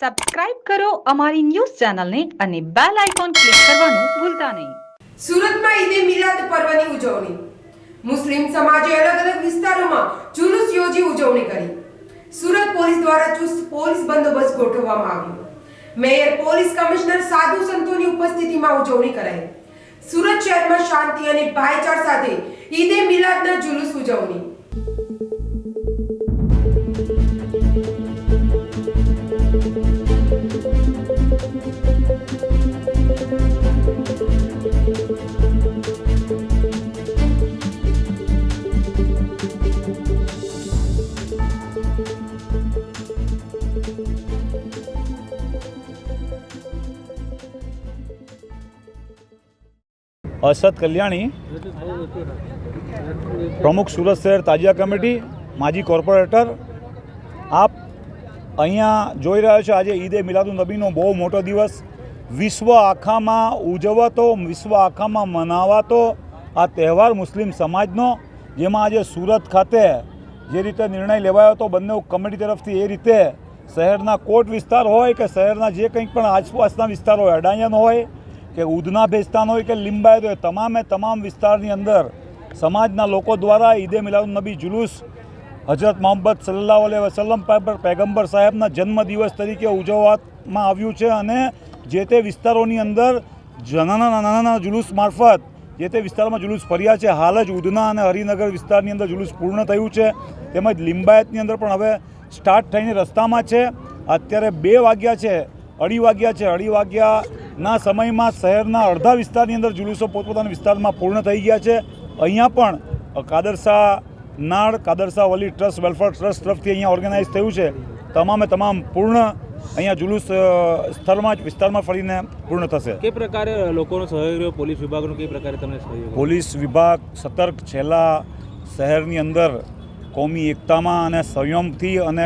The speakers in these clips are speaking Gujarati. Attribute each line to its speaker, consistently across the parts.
Speaker 1: સબસ્ક્રાઇબ કરો અમારી ન્યૂઝ ચેનલને અને બેલ આઇકોન ક્લિક કરવાનું ભૂલતા નહીં.
Speaker 2: સુરતમાં ઈદે મિલાદ પર્વની ઉજવણી. મુસ્લિમ સમાજે અલગ અલગ વિસ્તારોમાં જુલુસ યોજી ઉજવણી કરી. સુરત પોલીસ દ્વારા ચુસ્ત પોલીસ બંદોબસ્ત ગોઠવવામાં આવ્યો. મેયર, પોલીસ કમિશનર સાધુ સંતોની ઉપસ્થિતિમાં ઉજવણી કરાઈ. સુરત શહેરમાં શાંતિ અને ભાઈચાર સાથે ઈદે મિલાદના જુલુસ ઉજવણી.
Speaker 3: અસદ કલ્યાણી, પ્રમુખ સુરત શહેર તાજિયા કમિટી, માજી કોર્પોરેટર. આપ અહીંયા જોઈ રહ્યા છો આજે ઈદે મિલાદુન નબીનો બહુ મોટો દિવસ. વિશ્વ આખામાં ઉજવાતો, વિશ્વ આખામાં મનાવાતો આ તહેવાર મુસ્લિમ સમાજનો, જેમાં આજે સુરત ખાતે જે રીતે નિર્ણય લેવાયો હતો બંને કમિટી તરફથી એ રીતે શહેરના કોટ વિસ્તાર હોય કે શહેરના જે કંઈક પણ આસપાસના વિસ્તાર હોય અડાયન હોય કે ઉધના ભેસ્તાન હોય કે લિંબાયત હોય, તમામે તમામ વિસ્તારની અંદર સમાજના લોકો દ્વારા ઈદે મિલાદ નબી જુલુસ હજરત મોહમ્મદ સલ્લાહ અલૈહ વસલમ પેગમ્બર સાહેબના જન્મદિવસ તરીકે ઉજવવામાં આવ્યું છે અને જે તે વિસ્તારોની અંદર નાના નાના જુલુસ મારફત જે તે વિસ્તારમાં જુલુસ ફર્યા છે, હાલ જ ઉધના અને હરિનગર વિસ્તારની અંદર જુલુસ પૂર્ણ થયું છે. તેમજ લિંબાયતની અંદર પણ હવે સ્ટાર્ટ થઈને રસ્તામાં છે. અત્યારે બે વાગ્યા છે, અઢી વાગ્યા છે, અઢી વાગ્યાના સમયમાં શહેરના અડધા વિસ્તારની અંદર જુલુસો પોતપોતાના વિસ્તારમાં પૂર્ણ થઈ ગયા છે. અહીંયા પણ Kadarsa Nal Kadarsa Wali trust welfare trust તરફથી અહીંયા ઓર્ગેનાઇઝ થયું છે. તમામે તમામ પૂર્ણ અહીંયા જુલુસ સ્થળમાં જ વિસ્તારમાં ફરીને પૂર્ણ થશે.
Speaker 4: કે પ્રકારે લોકોનો સહયોગ રહ્યો? પોલીસ વિભાગનો કઈ પ્રકારે તમને સહયોગ
Speaker 3: પોલીસ વિભાગ સતર્ક છેલ્લા શહેરની અંદર કોમી એકતામાં અને સંયમથી અને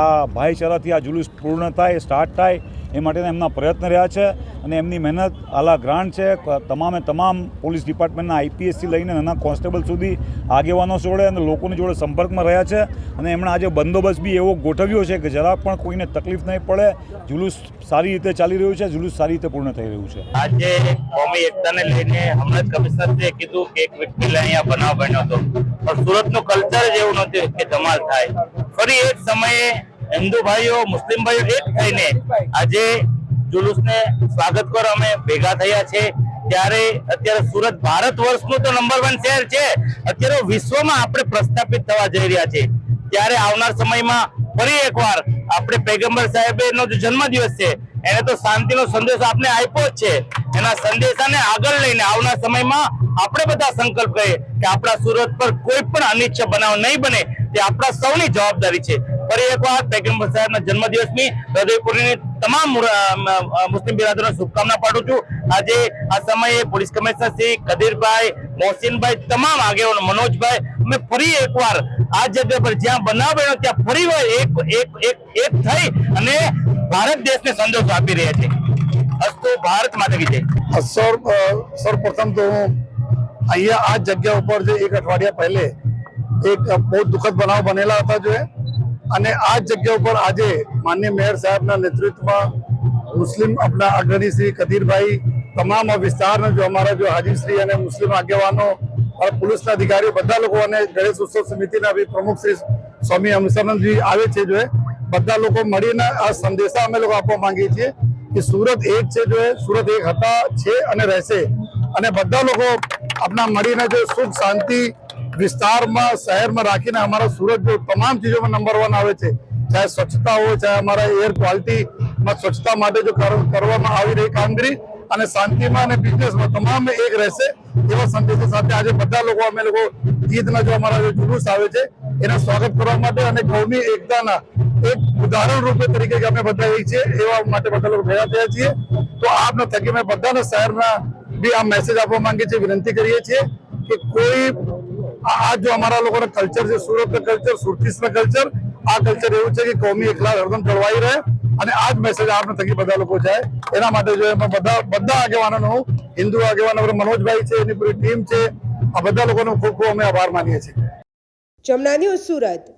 Speaker 3: આ ભાઈચારાથી આ જુલુસ પૂર્ણ થાય સ્ટાર્ટ થાય એ માટેના એમના પ્રયત્ન રહ્યા છે અને એમની મહેનત આલા ગ્રાન્ટ છે. તમામે તમામ પોલીસ ડિપાર્ટમેન્ટના આઈપીએસથી લઈને નાના કોન્સ્ટેબલ સુધી આગેવાનો જોડે અને લોકોની જોડે સંપર્કમાં રહ્યા છે. અને એમણે આજે બંદોબસ્ત બી એવો ગોઠવ્યો છે કે જરા પણ કોઈને તકલીફ નહીં પડે. જુલુસ સારી રીતે ચાલી રહ્યું છે, જુલુસ સારી રીતે પૂર્ણ થઈ રહ્યું છે.
Speaker 5: આજે કોમી એકતાને લઈને હમણાં જ કમિશનરે કીધું કે એક વ્યક્તિ અહીંયા બનાવ બન્યો હતો. પણ સુરતનું કલ્ચર જ એવું નથી કે ધમાલ થાય. ફરી એક સમયે હિન્દુ ભાઈઓ, મુસ્લિમ ભાઈઓ એક થઈને આજે જુલુસને સ્વાગત કરવા અમે ભેગા થયા છે. ત્યારે અત્યારે સુરત ભારત વર્ષનું તો નંબર વન શહેર છે. અત્યારે વિશ્વમાં આપણે પ્રસ્થાપિત થવા જઈ રહ્યા છે. ત્યારે આવનાર સમયમાં ફરી એકવાર આપણે પેગંબર સાહેબ નો જે જન્મદિવસ છે, એને તો શાંતિનો સંદેશ આપણે આપ્યો જ છે. એના સંદેશાને આગળ લઈને આવનાર સમયમાં આપણે બધા સંકલ્પ કરીએ કે આપણા સુરત પર કોઈ પણ અનિચ્છ બનાવ નહીં બને. તે આપણા સૌની જવાબદારી છે. ફરી એકવાર પૈગંબર સાહેબના જન્મદિવસની હૃદયપુરીની તમામ મુસ્લિમ બિરાદરોને શુભકામના પાઠવું છું આજે આ સમયે પોલીસ કમિશનર શ્રી કદીરભાઈ મોહસિનભાઈ તમામ આગેવાનો મનોજભાઈ અમે ફરી એકવાર આ જગ્યા પર જ્યાં બનાવ બન્યો ત્યાં ફરી એક એક એક એક થઈ અને ભારત દેશને સંદેશો આપી રહ્યા છે અસ્તુ ભારત માતા કી જય
Speaker 6: સર અ, સર્વપ્રથમ તો હું અહીંયા આ જગ્યા ઉપર જે એક અઠવાડિયા પહેલે એક બહુ દુઃખદ બનાવ બનેલા હતા જો. અને આ જગ્યા ઉપર આજે માનનીય મેયર સાહેબના નેતૃત્વમાં મુસ્લિમ આપણા અગ્રણી શ્રી કદીરભાઈ તમામ વિસ્તારના જો અમારા જો હાજીશ્રી અને મુસ્લિમ આગેવાનો પોલીસના અધિકારીઓ બધા લોકો અને ગણેશ ઉત્સવ સમિતિના બી પ્રમુખ શ્રી સ્વામી અમસાનંદજી આવે છે જો બધા લોકો મળીને આ સંદેશા અમે લોકો આપવા માંગીએ છીએ કે સુરત એક છે જો સુરત એક હતા, છે અને રહેશે. અને બધા લોકો આપણા મળીને જો સુખ, શાંતિ વિસ્તારમાં, શહેરમાં રાખીને અમારા સુરત તમામ ચીજોમાં નંબર વન આવે છે. ચાહે સ્વચ્છતા હોય, ચાહે અમારા એર ક્વોલિટીમાં સ્વચ્છતા માટે જો કર- કરવામાં આવી રહી કામગીરી અને શાંતિમાં અને બિઝનેસમાં તમામ એક રહેશે એવા સંદેશો સાથે આજે બધા લોકો, અમે લોકો ઈદના જો અમારા જે જુલુસ આવે છે, એના સ્વાગત કરવા માટે અને કૌમી એકતાના એક ઉદાહરણ રૂપે તરીકે અમે બધા એ છીએ, એવા માટે બધા લોકો ભેગા થયા છીએ. તો આપના થકી મેં બધાના શહેરના બી આ મેસેજ આપવા માંગીએ છીએ, વિનંતી કરીએ છીએ કે કોઈ આ જો અમારા લોકોના કલ્ચર છે, સુરતનું કલ્ચર સુરતીસના કલ્ચર આ કલ્ચર એવું છે કે કોમી એકલા હરદમ જળવાઈ રહે અને આ જ મેસેજ આપના થકી બધા લોકો જાય. એના માટે જો એમાં બધા બધા આગેવાનોનો હિન્દુ આગેવાનો મનોજભાઈ છે, એની પૂરી ટીમ છે, આ બધા લોકોનો ખૂબ ખૂબ અમે આભાર માનીએ છીએ.
Speaker 2: જમના ન્યૂઝ સુરત.